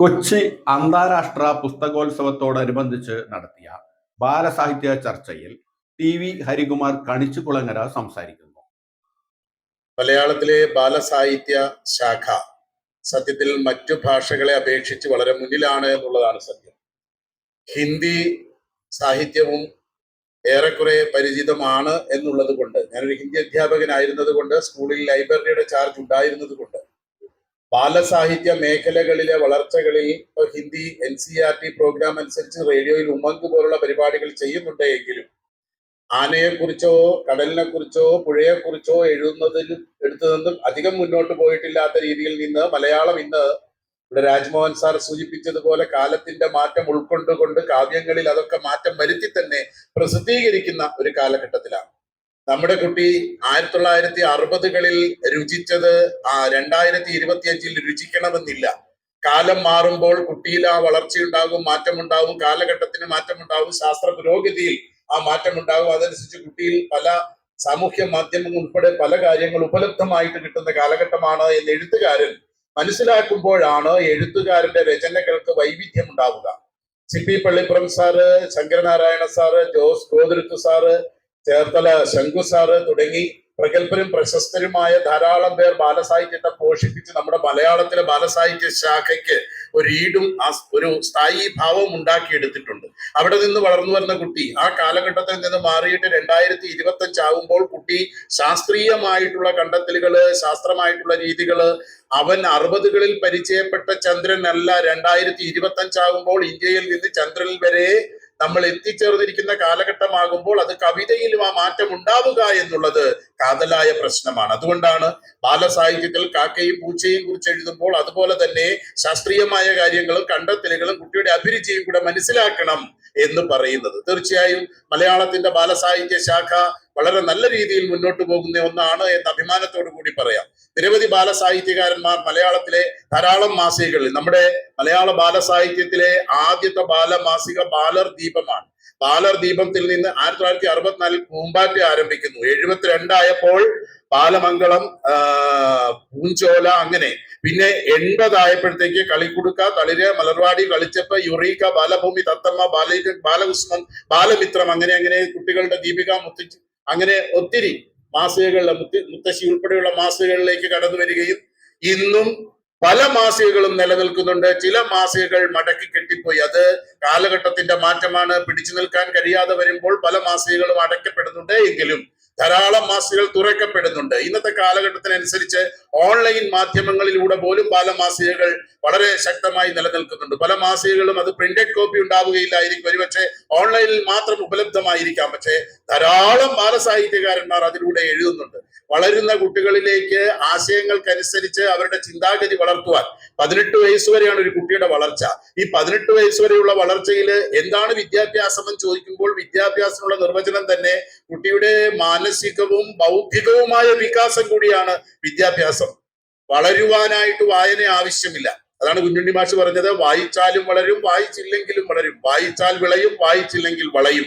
കൊച്ചി അന്താരാഷ്ട്ര പുസ്തകോത്സവത്തോടനുബന്ധിച്ച് നടത്തിയ ബാലസാഹിത്യ ചർച്ചയിൽ ടി വി ഹരികുമാർ കണിച്ചുകുളങ്ങര സംസാരിക്കുന്നു. മലയാളത്തിലെ ബാലസാഹിത്യ ശാഖ സത്യത്തിൽ മറ്റു ഭാഷകളെ അപേക്ഷിച്ച് വളരെ മുന്നിലാണ് എന്നുള്ളതാണ് സത്യം. ഹിന്ദി സാഹിത്യവും ഏറെക്കുറെ പരിചിതമാണ് എന്നുള്ളത് കൊണ്ട് ഞാനൊരു ഹിന്ദി അധ്യാപകനായിരുന്നത് കൊണ്ട് സ്കൂളിൽ ലൈബ്രറിയുടെ ചാർജ് ഉണ്ടായിരുന്നത് കൊണ്ട് ബാലസാഹിത്യ മേഖലകളിലെ വളർച്ചകളിൽ Hindi N C R T program അനുസരിച്ച് റേഡിയോയിൽ ഉമങ്ക് പോലുള്ള പരിപാടികൾ ചെയ്യുന്നുണ്ട് എങ്കിലും ആനയെക്കുറിച്ചോ കടലിനെ കുറിച്ചോ പുഴയെക്കുറിച്ചോ എഴുതുന്നതിൽ എടുത്തു നിന്നും അധികം മുന്നോട്ട് പോയിട്ടില്ലാത്ത രീതിയിൽ നിന്ന് മലയാളം ഇന്ന് ഇവിടെ രാജ്മോഹൻ സാർ സൂചിപ്പിച്ചതുപോലെ കാലത്തിന്റെ മാറ്റം ഉൾക്കൊണ്ടുകൊണ്ട് കാവ്യങ്ങളിൽ അതൊക്കെ മാറ്റം വരുത്തി തന്നെ പ്രസിദ്ധീകരിക്കുന്ന ഒരു കാലഘട്ടത്തിലാണ്. നമ്മുടെ കുട്ടി ആയിരത്തി തൊള്ളായിരത്തി അറുപതുകളിൽ രുചിച്ചത് ആ രണ്ടായിരത്തി ഇരുപത്തി അഞ്ചിൽ രുചിക്കണമെന്നില്ല. കാലം മാറുമ്പോൾ കുട്ടിയിൽ ആ വളർച്ചയുണ്ടാകും മാറ്റമുണ്ടാകും കാലഘട്ടത്തിന് മാറ്റമുണ്ടാകും ശാസ്ത്ര പുരോഗതിയിൽ ആ മാറ്റമുണ്ടാകും. അതനുസരിച്ച് കുട്ടിയിൽ പല സാമൂഹ്യ മാധ്യമങ്ങൾ ഉൾപ്പെടെ പല കാര്യങ്ങൾ ഉപലബ്ധമായിട്ട് കിട്ടുന്ന കാലഘട്ടമാണ് എന്ന് എഴുത്തുകാരൻ മനസ്സിലാക്കുമ്പോഴാണ് എഴുത്തുകാരന്റെ രചനകൾക്ക് വൈവിധ്യം ഉണ്ടാവുക C P Pallippuram sir Sankaranarayana sir Jose Gothuruthu sir Cherthala Shanku sir തുടങ്ങി പ്രഗത്ഭരും പ്രശസ്തരുമായ ധാരാളം പേർ ബാലസാഹിത്യത്തെ പോഷിപ്പിച്ച് നമ്മുടെ മലയാളത്തിലെ ബാലസാഹിത്യ ശാഖയ്ക്ക് ഒരു ഈടും ഒരു സ്ഥായി ഭാവം ഉണ്ടാക്കിയെടുത്തിട്ടുണ്ട്. അവിടെ നിന്ന് വളർന്നു വരുന്ന കുട്ടി ആ കാലഘട്ടത്തിൽ നിന്ന് മാറിയിട്ട് രണ്ടായിരത്തി ഇരുപത്തി അഞ്ചാവുമ്പോൾ കുട്ടി ശാസ്ത്രീയമായിട്ടുള്ള കണ്ടെത്തലുകൾ ശാസ്ത്രമായിട്ടുള്ള രീതികൾ അവൻ അറുപതുകളിൽ പരിചയപ്പെട്ട ചന്ദ്രൻ അല്ല രണ്ടായിരത്തി ഇരുപത്തി അഞ്ചാകുമ്പോൾ ഇന്ത്യയിൽ നിന്ന് ചന്ദ്രനിൽ വരെ നമ്മൾ എത്തിച്ചേർന്നിരിക്കുന്ന കാലഘട്ടമാകുമ്പോൾ അത് കവിതയിലും ആ മാറ്റം ഉണ്ടാവുക എന്നുള്ളത് കാതലായ പ്രശ്നമാണ്. അതുകൊണ്ടാണ് ബാലസാഹിത്യത്തിൽ കാക്കയും പൂച്ചയും കുറിച്ച് എഴുതുമ്പോൾ അതുപോലെ തന്നെ ശാസ്ത്രീയമായ കാര്യങ്ങളും കണ്ടെത്തലുകളും കുട്ടിയുടെ അഭിരുചിയും കൂടെ മനസ്സിലാക്കണം എന്ന് പറയുന്നത്. തീർച്ചയായും മലയാളത്തിന്റെ ബാലസാഹിത്യ ശാഖ വളരെ നല്ല രീതിയിൽ മുന്നോട്ട് പോകുന്ന ഒന്നാണ് എന്ന് അഭിമാനത്തോടു കൂടി പറയാം. നിരവധി ബാലസാഹിത്യകാരന്മാർ മലയാളത്തിലെ ധാരാളം മാസികകളിൽ നമ്മുടെ മലയാള ബാലസാഹിത്യത്തിലെ ആദ്യത്തെ ബാലമാസിക ബാലർ ദീപമാണ്. ബാലർ ദീപത്തിൽ നിന്ന് ആയിരത്തി തൊള്ളായിരത്തി അറുപത്തിനാലിൽ പൂമ്പാറ്റ ആരംഭിക്കുന്നു. എഴുപത്തിരണ്ടായപ്പോൾ ബാലമംഗളം പൂഞ്ചോല അങ്ങനെ. പിന്നെ എൺപതായപ്പോഴത്തേക്ക് കളിക്കുടുക്ക തളിര് മലർവാടി കളിച്ചപ്പ് യുറീക്ക ബാലഭൂമി തത്തമ്മ ബാല ബാലകുസുമം ബാലമിത്രം അങ്ങനെ അങ്ങനെ കുട്ടികളുടെ ദീപിക മുത്തച്ഛി അങ്ങനെ ഒത്തിരി മാസികകളിലെ മുത്തി മുത്തശ്ശി ഉൾപ്പെടെയുള്ള മാസികകളിലേക്ക് കടന്നു വരികയും ഇന്നും പല മാസികകളും നിലനിൽക്കുന്നുണ്ട്. ചില മാസികകൾ മടക്കി കെട്ടിപ്പോയി. അത് കാലഘട്ടത്തിന്റെ മാറ്റമാണ്. പിടിച്ചു നിൽക്കാൻ കഴിയാതെ വരുമ്പോൾ പല മാസികകളും അടയ്ക്കപ്പെടുന്നുണ്ട് എങ്കിലും ധാരാളം മാസികകൾ തുറക്കപ്പെടുന്നുണ്ട്. ഇന്നത്തെ കാലഘട്ടത്തിനനുസരിച്ച് ഓൺലൈൻ മാധ്യമങ്ങളിലൂടെ പോലും പല മാസികകൾ വളരെ ശക്തമായി നിലനിൽക്കുന്നുണ്ട്. പല മാസികകളും അത് പ്രിന്റഡ് കോപ്പി ഉണ്ടാവുകയില്ലായിരിക്കും. ഒരുപക്ഷെ ഓൺലൈനിൽ മാത്രം ഉപലബ്ധമായിരിക്കാം. പക്ഷേ ധാരാളം ബാലസാഹിത്യകാരന്മാർ അതിലൂടെ എഴുതുന്നുണ്ട്. വളരുന്ന കുട്ടികളിലേക്ക് ആശയങ്ങൾക്കനുസരിച്ച് അവരുടെ ചിന്താഗതി വളർത്തുവാൻ പതിനെട്ട് വയസ്സ് വരെയാണ് ഒരു കുട്ടിയുടെ വളർച്ച. ഈ പതിനെട്ട് വയസ്സ് വരെയുള്ള വളർച്ചയിൽ എന്താണ് വിദ്യാഭ്യാസം എന്ന് ചോദിക്കുമ്പോൾ വിദ്യാഭ്യാസമുള്ള നിർവചനം തന്നെ കുട്ടിയുടെ മാനസികവും ബൗദ്ധികവുമായ വികാസം കൂടിയാണ് വിദ്യാഭ്യാസം. വളരുവാനായിട്ട് വായന ആവശ്യമില്ല. അതാണ് കുഞ്ഞുണ്ണി മാഷ് പറഞ്ഞത്. വായിച്ചാലും വളരും വായിച്ചില്ലെങ്കിലും വളരും. വായിച്ചാൽ വിളയും വായിച്ചില്ലെങ്കിൽ വളയും.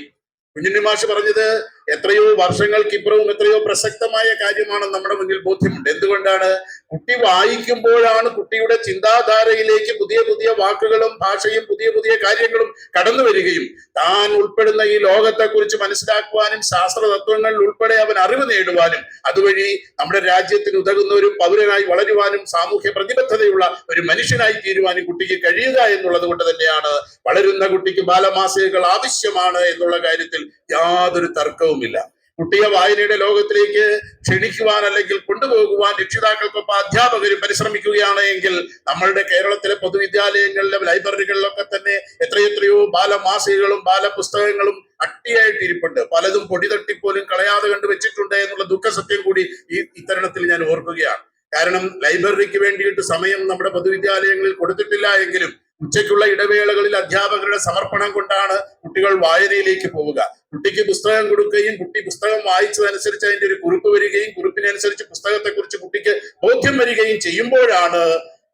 കുഞ്ഞുണ്ണി മാഷ് പറഞ്ഞത് എത്രയോ വർഷങ്ങൾക്കിപ്പുറവും എത്രയോ പ്രസക്തമായ കാര്യമാണ് നമ്മുടെ മുന്നിൽ ബോധ്യമുണ്ട്. എന്തുകൊണ്ടാണ്? കുട്ടി വായിക്കുമ്പോഴാണ് കുട്ടിയുടെ ചിന്താധാരയിലേക്ക് പുതിയ പുതിയ വാക്കുകളും ഭാഷയും പുതിയ പുതിയ കാര്യങ്ങളും കടന്നു വരികയും താൻ ഉൾപ്പെടുന്ന ഈ ലോകത്തെക്കുറിച്ച് മനസ്സിലാക്കുവാനും ശാസ്ത്ര തത്വങ്ങളിൽ ഉൾപ്പെടെ അവൻ അറിവ് നേടുവാനും അതുവഴി നമ്മുടെ രാജ്യത്തിന് ഉതകുന്ന ഒരു പൗരനായി വളരുവാനും സാമൂഹ്യ പ്രതിബദ്ധതയുള്ള ഒരു മനുഷ്യനായി തീരുവാനും കുട്ടിക്ക് കഴിയുക എന്നുള്ളത് കൊണ്ട് തന്നെയാണ് വളരുന്ന കുട്ടിക്ക് ബാലമാസികകൾ ആവശ്യമാണ് എന്നുള്ള കാര്യത്തിൽ യാതൊരു തർക്കവുമില്ല. കുട്ടിയെ വായനയുടെ ലോകത്തിലേക്ക് ക്ഷണിക്കുവാൻ അല്ലെങ്കിൽ കൊണ്ടുപോകുവാൻ രക്ഷിതാക്കൾക്കൊപ്പം അധ്യാപകരും പരിശ്രമിക്കുകയാണ് എങ്കിൽ നമ്മളുടെ കേരളത്തിലെ പൊതുവിദ്യാലയങ്ങളിലെ ലൈബ്രറികളിലൊക്കെ തന്നെ എത്രയെത്രയോ ബാലമാസികകളും ബാലപുസ്തകങ്ങളും അട്ടിയായിട്ട് ഇരിപ്പുണ്ട്. പലതും പൊടി തട്ടിപ്പോലും കളയാതെ കണ്ടു വെച്ചിട്ടുണ്ട് എന്നുള്ള ദുഃഖസത്യം കൂടി ഈ ഇത്തരണത്തിൽ ഞാൻ ഓർക്കുകയാണ്. കാരണം ലൈബ്രറിക്ക് വേണ്ടിയിട്ട് സമയം നമ്മുടെ പൊതുവിദ്യാലയങ്ങളിൽ കൊടുത്തിട്ടില്ല എങ്കിലും ഉച്ചയ്ക്കുള്ള ഇടവേളകളിൽ അധ്യാപകരുടെ സമർപ്പണം കൊണ്ടാണ് കുട്ടികൾ വായനയിലേക്ക് പോവുക. കുട്ടിക്ക് പുസ്തകം കൊടുക്കുകയും കുട്ടി പുസ്തകം വായിച്ചതനുസരിച്ച് അതിന്റെ ഒരു കുറിപ്പ് വരികയും കുറിപ്പിനനുസരിച്ച് പുസ്തകത്തെക്കുറിച്ച് കുട്ടിക്ക് ബോധ്യം വരികയും ചെയ്യുമ്പോഴാണ്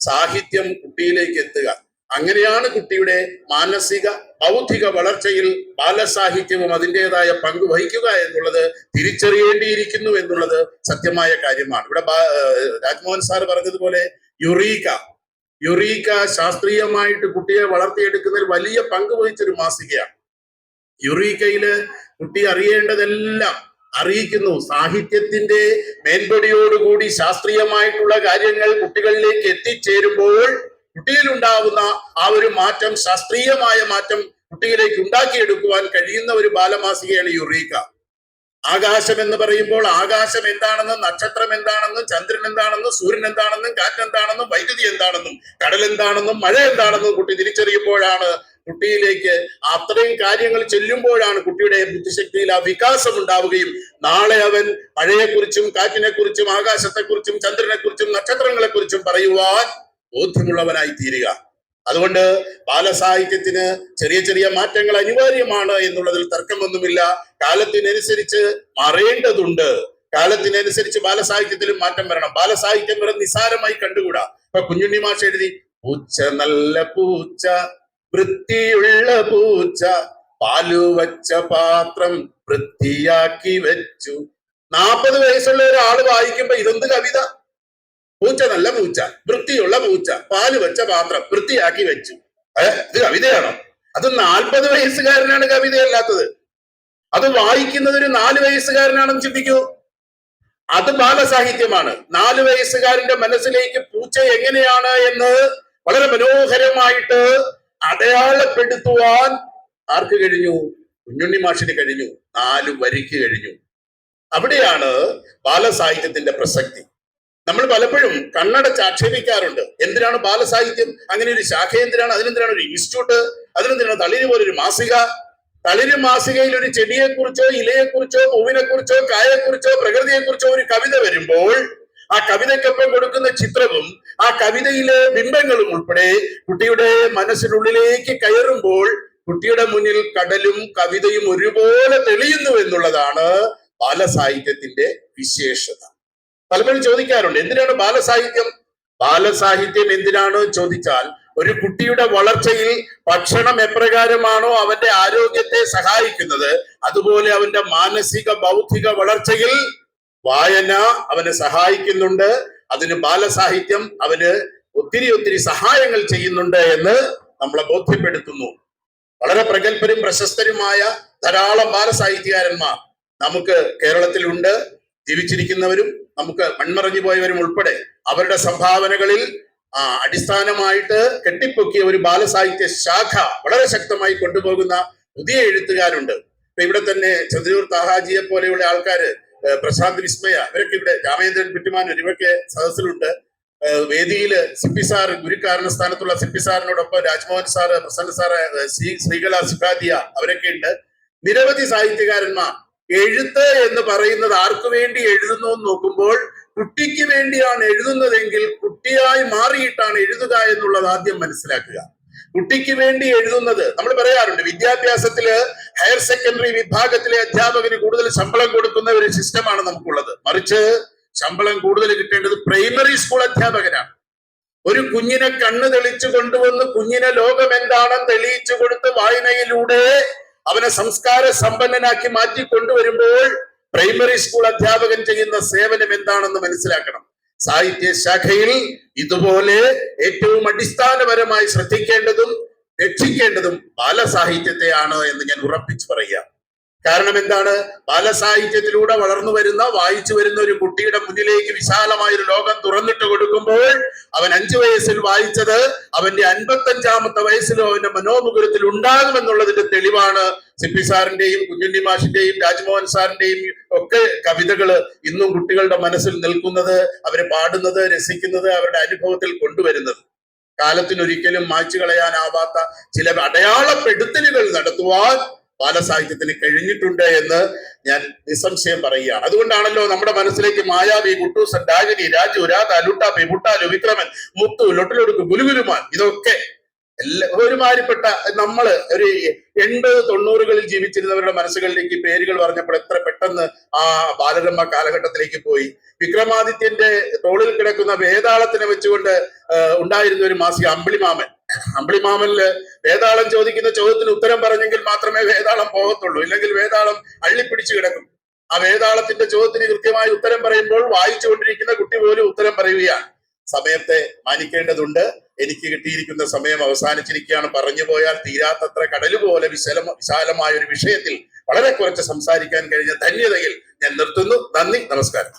സാഹിത്യം കുട്ടിയിലേക്ക് എത്തുക. അങ്ങനെയാണ് കുട്ടിയുടെ മാനസിക ബൗദ്ധിക വളർച്ചയിൽ ബാലസാഹിത്യവും അതിന്റെതായ പങ്ക് വഹിക്കുക എന്നുള്ളത് തിരിച്ചറിയേണ്ടിയിരിക്കുന്നു എന്നുള്ളത് സത്യമായ കാര്യമാണ്. ഇവിടെ രാജ്മോഹൻ സാർ പറഞ്ഞതുപോലെ യുറീക യുറീക ശാസ്ത്രീയമായിട്ട് കുട്ടിയെ വളർത്തിയെടുക്കുന്നതിൽ വലിയ പങ്ക് വഹിച്ചൊരു മാസികയാണ്. യുറീക്കയിൽ കുട്ടി അറിയേണ്ടതെല്ലാം അറിയിക്കുന്നു. സാഹിത്യത്തിന്റെ മേൽപടിയോടുകൂടി ശാസ്ത്രീയമായിട്ടുള്ള കാര്യങ്ങൾ കുട്ടികളിലേക്ക് എത്തിച്ചേരുമ്പോൾ കുട്ടിയിലുണ്ടാവുന്ന ആ ഒരു മാറ്റം ശാസ്ത്രീയമായ മാറ്റം കുട്ടിയിലേക്ക് ഉണ്ടാക്കിയെടുക്കുവാൻ കഴിയുന്ന ഒരു ബാലമാസികയാണ് യുറീക്ക. ആകാശം എന്ന് പറയുമ്പോൾ ആകാശം എന്താണെന്നും നക്ഷത്രം എന്താണെന്നും ചന്ദ്രൻ എന്താണെന്നും സൂര്യൻ എന്താണെന്നും കാറ്റ് എന്താണെന്നും വൈദ്യുതി എന്താണെന്നും കടൽ എന്താണെന്നും മഴ എന്താണെന്നും കുട്ടി തിരിച്ചറിയുമ്പോഴാണ് കുട്ടിയിലേക്ക് അത്രയും കാര്യങ്ങൾ ചെല്ലുമ്പോഴാണ് കുട്ടിയുടെ ബുദ്ധിശക്തിയിൽ ആ വികാസം ഉണ്ടാവുകയും നാളെ അവൻ മഴയെക്കുറിച്ചും കാറ്റിനെക്കുറിച്ചും ആകാശത്തെക്കുറിച്ചും ചന്ദ്രനെക്കുറിച്ചും നക്ഷത്രങ്ങളെക്കുറിച്ചും പറയുവാൻ ബോധ്യമുള്ളവനായി തീരുക അതുകൊണ്ട് ബാലസാഹിത്യത്തിന് ചെറിയ ചെറിയ മാറ്റങ്ങൾ അനിവാര്യമാണ് എന്നുള്ളതിൽ തർക്കമൊന്നുമില്ല. കാലത്തിനനുസരിച്ച് മാറേണ്ടതുണ്ട്. കാലത്തിനനുസരിച്ച് ബാലസാഹിത്യത്തിലും മാറ്റം വരണം. ബാലസാഹിത്യം വെറും നിസാരമായി കണ്ടുകൂടാ. ഇപ്പൊ കുഞ്ഞുണ്ണി മാഷ് എഴുതി പൂച്ച നല്ല പൂച്ച വൃത്തിയുള്ള പൂച്ച പാലു വച്ച പാത്രം വൃത്തിയാക്കി വെച്ചു. നാൽപ്പത് വയസ്സുള്ള ഒരാൾ വായിക്കുമ്പോ ഇതെന്ത് കവിത? പൂച്ച നല്ല പൂച്ച വൃത്തിയുള്ള പൂച്ച പാൽ വെച്ച പാത്രം വൃത്തിയാക്കി വെച്ചു. ഇത് കവിതയാണോ? അത് നാൽപ്പത് വയസ്സുകാരനാണ് കവിതയല്ലാത്തത്. അത് വായിക്കുന്നത് ഒരു നാല് വയസ്സുകാരനാണെന്ന് ചിന്തിക്കൂ. അത് ബാലസാഹിത്യമാണ്. നാല് വയസ്സുകാരന്റെ മനസ്സിലേക്ക് പൂച്ച എങ്ങനെയാണ് എന്ന് വളരെ മനോഹരമായിട്ട് അടയാളപ്പെടുത്തുവാൻ ആർക്ക് കഴിഞ്ഞു? കുഞ്ഞുണ്ണി മാഷിന് കഴിഞ്ഞു. നാല് വരിക്ക് കഴിഞ്ഞു. അവിടെയാണ് ബാലസാഹിത്യത്തിന്റെ പ്രസക്തി. നമ്മൾ പലപ്പോഴും കണ്ണടച്ച് ആക്ഷേപിക്കാറുണ്ട് എന്തിനാണ് ബാലസാഹിത്യം? അങ്ങനെ ഒരു ശാഖ എന്തിനാണ്? അതിനെന്തിനാണ് ഒരു ഇൻസ്റ്റിറ്റ്യൂട്ട് അതിനെന്തിനാണ് തളിര് ഒരു മാസിക? തളിര് മാസികയിൽ ഒരു ചെടിയെക്കുറിച്ചോ ഇലയെക്കുറിച്ചോ പൂവിനെക്കുറിച്ചോ കായെക്കുറിച്ചോ പ്രകൃതിയെക്കുറിച്ചോ ഒരു കവിത വരുമ്പോൾ ആ കവിതയ്ക്കൊപ്പം കൊടുക്കുന്ന ചിത്രവും ആ കവിതയിലെ ബിംബങ്ങളും ഉൾപ്പെടെ കുട്ടിയുടെ മനസ്സിനുള്ളിലേക്ക് കയറുമ്പോൾ കുട്ടിയുടെ മുന്നിൽ കടലും കവിതയും ഒരുപോലെ തെളിയുന്നു എന്നുള്ളതാണ് ബാലസാഹിത്യത്തിന്റെ വിശേഷത. പലപ്പോഴും ചോദിക്കാറുണ്ട് എന്തിനാണ് ബാലസാഹിത്യം? ബാലസാഹിത്യം എന്തിനാണ് ചോദിച്ചാൽ ഒരു കുട്ടിയുടെ വളർച്ചയിൽ ഭക്ഷണം എപ്രകാരമാണോ അവന്റെ ആരോഗ്യത്തെ സഹായിക്കുന്നത് അതുപോലെ അവന്റെ മാനസിക ബൗദ്ധിക വളർച്ചയിൽ വായന അവനെ സഹായിക്കുന്നുണ്ട് അതിന് ബാലസാഹിത്യം അവന് ഒത്തിരി ഒത്തിരി സഹായങ്ങൾ ചെയ്യുന്നുണ്ട് എന്ന് നമ്മളെ ബോധ്യപ്പെടുത്തുന്നു. വളരെ പ്രഗത്ഭരും പ്രശസ്തരുമായ ധാരാളം ബാലസാഹിത്യകാരന്മാർ നമുക്ക് കേരളത്തിലുണ്ട് ജീവിച്ചിരിക്കുന്നവരും നമുക്ക് മൺമറഞ്ഞു പോയവരും ഉൾപ്പെടെ അവരുടെ സംഭാവനകളിൽ അടിസ്ഥാനമായിട്ട് കെട്ടിപ്പൊക്കിയ ഒരു ബാലസാഹിത്യ ശാഖ വളരെ ശക്തമായി കൊണ്ടുപോകുന്ന പുതിയ എഴുത്തുകാരുണ്ട്. ഇപ്പൊ ഇവിടെ തന്നെ ചന്ദ്രൂർ താഹാജിയെ പോലെയുള്ള ആൾക്കാര് പ്രശാന്ത് വിസ്മയ. ഇവരൊക്കെ ഇവിടെ രാമേന്ദ്രൻ പിറ്റുമാനൂർ ഇവരൊക്കെ സദസ്സിലുണ്ട്. വേദിയിൽ വേദിയിൽ സിപ്പി സാർ ഗുരുക്കാരന സ്ഥാനത്തുള്ള സിപ്പി സാറിനോടൊപ്പം രാജ്മോഹൻ സാറ് പ്രസന്ന സാറ് ശ്രീകല സുഖാദിയ അവരൊക്കെ ഉണ്ട്. നിരവധി സാഹിത്യകാരന്മാർ. എഴുത്ത് എന്ന് പറയുന്നത് ആർക്കു വേണ്ടി എഴുതുന്നു എന്ന് നോക്കുമ്പോൾ കുട്ടിക്ക് വേണ്ടിയാണ് എഴുതുന്നതെങ്കിൽ കുട്ടിയായി മാറിയിട്ടാണ് എഴുതുക എന്നുള്ളത് ആദ്യം മനസ്സിലാക്കുക. കുട്ടിക്ക് വേണ്ടി എഴുതുന്നത് നമ്മൾ പറയാറുണ്ട് വിദ്യാഭ്യാസത്തിൽ ഹയർ സെക്കൻഡറി വിഭാഗത്തിലെ അധ്യാപകന് കൂടുതൽ ശമ്പളം കൊടുക്കുന്ന ഒരു സിസ്റ്റമാണ് നമുക്കുള്ളത്. മറിച്ച് ശമ്പളം കൂടുതൽ കിട്ടേണ്ടത് പ്രൈമറി സ്കൂൾ അധ്യാപകനാണ്. ഒരു കുഞ്ഞിനെ കണ്ണ് തെളിച്ചു കൊണ്ടുവന്ന് കുഞ്ഞിനെ ലോകം എന്താണെന്ന് തെളിയിച്ചു കൊടുത്ത് വായനയിലൂടെ അവനെ സംസ്കാര സമ്പന്നനാക്കി മാറ്റി കൊണ്ടുവരുമ്പോൾ പ്രൈമറി സ്കൂൾ അധ്യാപകൻ ചെയ്യുന്ന സേവനം എന്താണെന്ന് മനസ്സിലാക്കണം. സാഹിത്യ ശാഖയിൽ ഇതുപോലെ ഏറ്റവും അടിസ്ഥാനപരമായി ശ്രദ്ധിക്കേണ്ടതും രക്ഷിക്കേണ്ടതും ബാലസാഹിത്യത്തെയാണ് എന്ന് ഞാൻ ഉറപ്പിച്ചു പറയാം. കാരണം എന്താണ്? ബാലസാഹിത്യത്തിലൂടെ വളർന്നു വരുന്ന വായിച്ചു വരുന്ന ഒരു കുട്ടിയുടെ മുന്നിലേക്ക് വിശാലമായ ഒരു ലോകം തുറന്നിട്ട് കൊടുക്കുമ്പോൾ അവൻ അഞ്ചു വയസ്സിൽ വായിച്ചത് അവന്റെ അൻപത്തഞ്ചാമത്തെ വയസ്സിലും അവന്റെ മനോമുഖുരത്തിൽ ഉണ്ടാകുമെന്നുള്ളതിന്റെ തെളിവാണ് സിപ്പി സാറിന്റെയും കുഞ്ഞുണ്ണി മാഷിന്റെയും രാജ്മോഹൻ സാറിന്റെയും ഒക്കെ കവിതകൾ ഇന്നും കുട്ടികളുടെ മനസ്സിൽ നിൽക്കുന്നത് അവരെ പാടുന്നത് രസിക്കുന്നത് അവരുടെ അനുഭവത്തിൽ കൊണ്ടുവരുന്നത്. കാലത്തിനൊരിക്കലും മായ്ച്ചു കളയാനാവാത്ത ചില അടയാളപ്പെടുത്തലുകൾ നടത്തുവാൻ ബാലസാഹിത്യത്തിന് കഴിഞ്ഞിട്ടുണ്ട് എന്ന് ഞാൻ നിസ്സംശയം പറയുകയാണ്. അതുകൊണ്ടാണല്ലോ നമ്മുടെ മനസ്സിലേക്ക് മായാവി കുട്ടൂസൻ ഡാഗിനി രാജു രാധ ലുട്ടാപ്പി മുട്ടാലു വിക്രമൻ മുത്തു ലൊട്ടിലൊടുക്ക് ഗുലുഗുലുമാൻ ഇതൊക്കെ എല്ലാ ഒരുമാതിരിപ്പെട്ട നമ്മൾ ഒരു എൺപത് തൊണ്ണൂറുകളിൽ ജീവിച്ചിരുന്നവരുടെ മനസ്സുകളിലേക്ക് പേരുകൾ പറഞ്ഞപ്പോൾ എത്ര പെട്ടെന്ന് ആ ബാലരമ്മ കാലഘട്ടത്തിലേക്ക് പോയി. വിക്രമാദിത്യന്റെ തോളിൽ കിടക്കുന്ന വേതാളത്തിനെ വെച്ചുകൊണ്ട് ഉണ്ടായിരുന്ന ഒരു മാസിക അമ്പിളിമാമൻ. അമ്പിളിമാമനിൽ വേതാളം ചോദിക്കുന്ന ചോദ്യത്തിന് ഉത്തരം പറഞ്ഞെങ്കിൽ മാത്രമേ വേതാളം പോകത്തുള്ളൂ. ഇല്ലെങ്കിൽ വേതാളം അള്ളിപ്പിടിച്ചു കിടക്കും. ആ വേതാളത്തിന്റെ ചോദ്യത്തിന് കൃത്യമായി ഉത്തരം പറയുമ്പോൾ വായിച്ചുകൊണ്ടിരിക്കുന്ന കുട്ടി പോലും ഉത്തരം പറയുകയാണ്. സമയത്തെ മാനിക്കേണ്ടതുണ്ട്. എനിക്ക് കിട്ടിയിരിക്കുന്ന സമയം അവസാനിച്ചിരിക്കുകയാണ്. പറഞ്ഞു പോയാൽ തീരാത്തത്ര കടൽ പോലെ വിശാല വിശാലമായ ഒരു വിഷയത്തിൽ വളരെ കുറച്ച് സംസാരിക്കാൻ കഴിഞ്ഞ ധന്യതയിൽ ഞാൻ നിർത്തുന്നു. നന്ദി നമസ്കാരം.